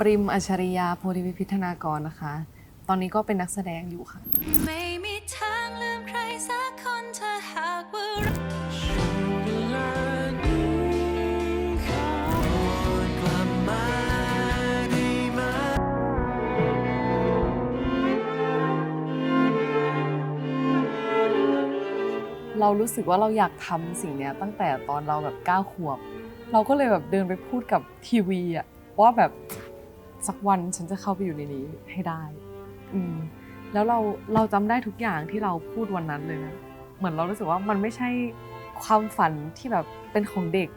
ปริมอัจฉริยาโพธิวิพิธนากรนะคะ ตอนนี้ก็เป็นนักแสดงอยู่ค่ะ ไม่มีทางลืมใครสักคนถ้าหากว่ารักเรารู้สึกว่าเราอยากทำสิ่งเนี้ยตั้งแต่ตอนเราแบบเก้าขวบ เราก็เลยแบบเดินไปพูดกับทีวีอะว่าแบบ สักวันฉันจะเข้าไปอยู่ในนี้ให้ได้ อืมแล้วเราเราจำได้ทุกอย่างที่เราพูดวันนั้นเลยนะเหมือนเรารู้สึกว่ามันไม่ใช่ความฝันที่แบบเป็นของเด็ก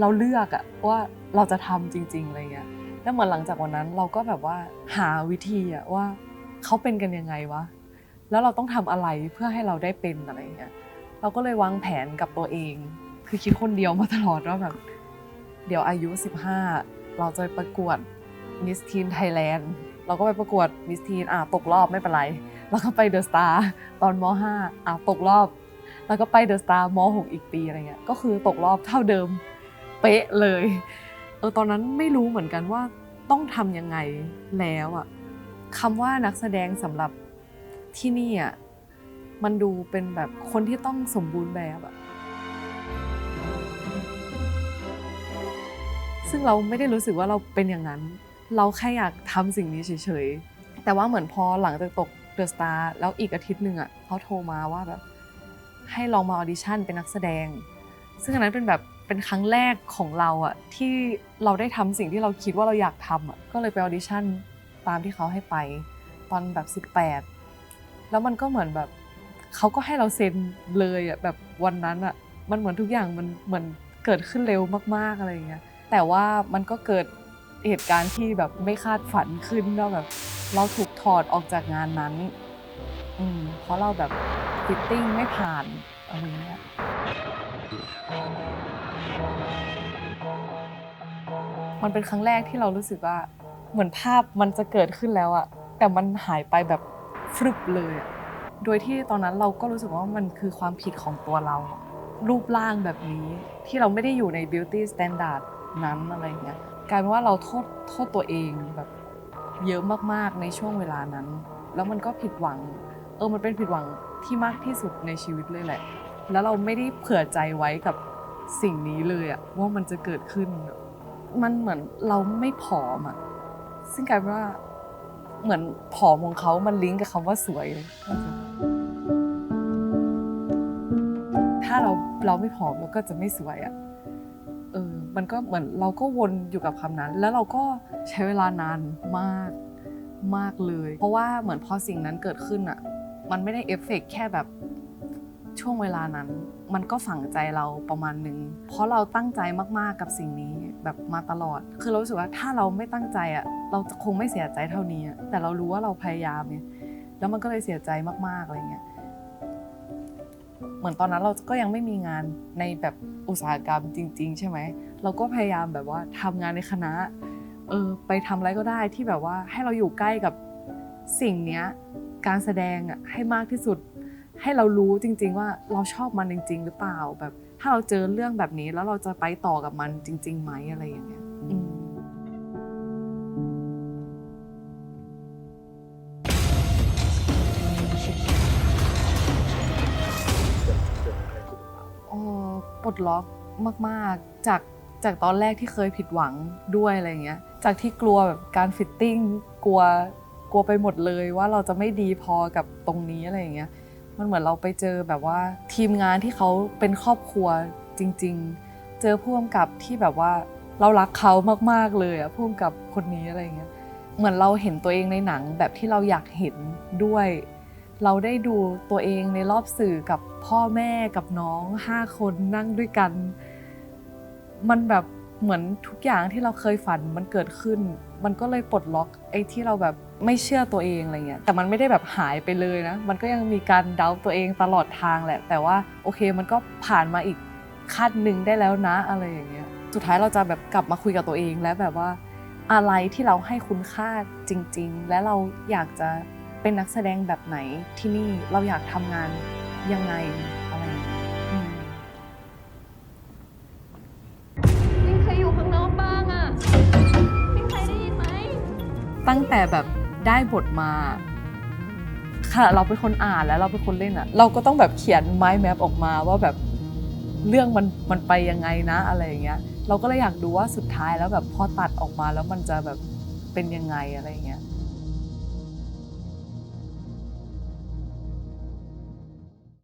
เราเลือกอะว่าเราจะทำจริงๆอะไรเงี้ยแล้วเหมือนหลังจากวันนั้นเราก็แบบว่าหาวิธีอะว่าเขาเป็นกันยังไงวะแล้วเราต้องทำอะไรเพื่อให้เราได้เป็นอะไรเงี้ยเราก็เลยวางแผนกับตัวเอง คือคิดคนเดียวมาตลอดว่าแบบเดี๋ยวอายุ 15 เราจะไปประกวด มิสทีนไทยแลนด์เราก็ไปประกวดมิสทีนอะตกรอบไม่เป็นไร แล้วก็ไปเดอะสตาร์ตอนม .5 อะตกรอบ แล้วก็ไปเดอะสตาร์ม .6 อีกปีอะไรเงี้ยก็คือตกรอบเท่าเดิมเป๊ะเลยเออตอนนั้นไม่รู้เหมือนกันว่าต้องทำยังไงแล้วอะคำว่านักแสดงสำหรับที่นี่อะมันดูเป็นแบบคนที่ต้องสมบูรณ์แบบอะซึ่งเราไม่ได้รู้สึกว่าเราเป็นอย่างนั้น เราแค่อยากทำสิ่งนี้เฉยๆ แต่ว่าเหมือนพอหลังจากตกเดอะสตาร์แล้วอีกอาทิตย์หนึ่งอะเขาโทรมาว่าแบบให้ลองมาออดิชั่นเป็นนักแสดง ซึ่งอันนั้นเป็นแบบเป็นครั้งแรกของเราอะที่เราได้ทำสิ่งที่เราคิดว่าเราอยากทำอะก็เลยไปออดิชั่นตามที่เขาให้ไป ตอนแบบ 18 แล้วมันก็เหมือนแบบเขาก็ให้เราเซ็นเลยอะแบบวันนั้นอะมันเหมือนทุกอย่างมันเหมือนเกิดขึ้นเร็วมากๆอะไรอย่างเงี้ยแต่ว่ามันก็เกิด เหตุการณ์ที่แบบไม่คาดฝันขึ้นว่าแบบ เราถูกถอดออกจากงานนั้น อืมเพราะเราแบบฟิตติ้งไม่ผ่านอะไรเงี้ยมันเป็นครั้งแรกที่เรารู้สึกว่า เหมือนภาพมันจะเกิดขึ้นแล้วอะแต่มันหายไปแบบฟรึบเลยอะโดยที่ตอนนั้นเราก็รู้สึกว่ามันคือความผิดของตัวเรา รูปร่างแบบนี้ที่เราไม่ได้อยู่ใน beauty standard นั้นอะไรเงี้ย กลายเป็นว่าเราโทษโทษตัวเองแบบเยอะมากๆในช่วงเวลานั้น แล้วมันก็ผิดหวัง เออมันเป็นผิดหวังที่มากที่สุดในชีวิตเลยแหละ แล้วเราไม่ได้เผื่อใจไว้กับสิ่งนี้เลยอะว่ามันจะเกิดขึ้น มันเหมือนเราไม่ผอมอะซึ่งกลายเป็นว่าเหมือนผอมของเขามันลิงก์กับคำว่าสวยเลยถ้าเราเราไม่ผอมเราก็จะไม่สวยอะ มันก็เหมือนเราก็วนอยู่กับคำนั้น แล้วเราก็ใช้เวลานานมากมากเลย เพราะว่าเหมือนพอสิ่งนั้นเกิดขึ้นอะ่ะมันไม่ได้เอฟเฟกแค่แบบช่วงเวลานั้น มันก็ฝังใจเราประมาณนึงเพราะเราตั้งใจมากๆกับสิ่งนี้แบบมาตลอด คือเราสึกว่าถ้าเราไม่ตั้งใจอะ่ะเราจะคงไม่เสียใจเท่านี้ แต่เรารู้ว่าเราพยายามเนี่ยแล้วมันก็เลยเสียใจมากๆอะไรเงี้ย เหมือนตอนนั้นเราก็ยังไม่มีงานในแบบอุตสาหกรรมจริง ๆ ใช่ไหมเราก็พยายามแบบว่าทำงานในคณะเออไปทำอะไรก็ได้ที่แบบว่าให้เราอยู่ใกล้กับสิ่งเนี้ยการแสดงอะให้มากที่สุด ให้เรารู้จริง ๆ ว่าเราชอบมันจริง ๆ หรือเปล่าแบบถ้าเราเจอเรื่องแบบนี้แล้วเราจะไปต่อกับมันจริงๆไหมอะไรอย่างเงี้ย ปลดล็อกมาก ๆ จากจากตอนแรกที่เคยผิดหวังด้วยอะไรเงี้ย จากที่กลัวแบบการฟิตติ้งกลัวกลัวไปหมดเลยว่าเราจะไม่ดีพอกับตรงนี้อะไรเงี้ย มันเหมือนเราไปเจอแบบว่าทีมงานที่เขาเป็นครอบครัวจริง ๆ เจอผู้กำกับที่แบบว่าเรารักเขามากๆเลยอะผู้กำกับคนนี้อะไรเงี้ย เหมือนเราเห็นตัวเองในหนังแบบที่เราอยากเห็นด้วย เราได้ดูตัวเองในรอบสื่อกับพ่อแม่กับน้องห้าคนนั่งด้วยกัน มันแบบเหมือนทุกอย่างที่เราเคยฝันมันเกิดขึ้น มันก็เลยปลดล็อกไอ้ที่เราแบบไม่เชื่อตัวเองอะไรเงี้ยแต่มันไม่ได้แบบหายไปเลยนะ มันก็ยังมีการเดาตัวเองตลอดทางแหละ แต่ว่าโอเคมันก็ผ่านมาอีกขั้นหนึ่งได้แล้วนะอะไรอย่างเงี้ยสุดท้ายเราจะแบบกลับมาคุยกับตัวเองแล้วแบบว่าอะไรที่เราให้คุณค่าจริง ๆ และเราอยากจะ เป็นนักแสดงแบบไหนที่นี่เราอยากทำงานยังไงอะไรอย่เคยอืมมีใครอยู่ข้างนอกบ้างอะมีใครได้ยินไหม ตั้งแต่แบบได้บทมา ค่ะ เราเป็นคนอ่านแล้วเราเป็นคนเล่นอะ เราก็ต้องแบบเขียนไม้แมปออกมาว่าแบบเรื่องมันมันไปยังไงนะอะไรอย่างเงี้ย เราก็เลยอยากดูว่าสุดท้ายแล้วแบบพอตัดออกมาแล้วมันจะแบบเป็นยังไงอะไรอย่างเงี้ย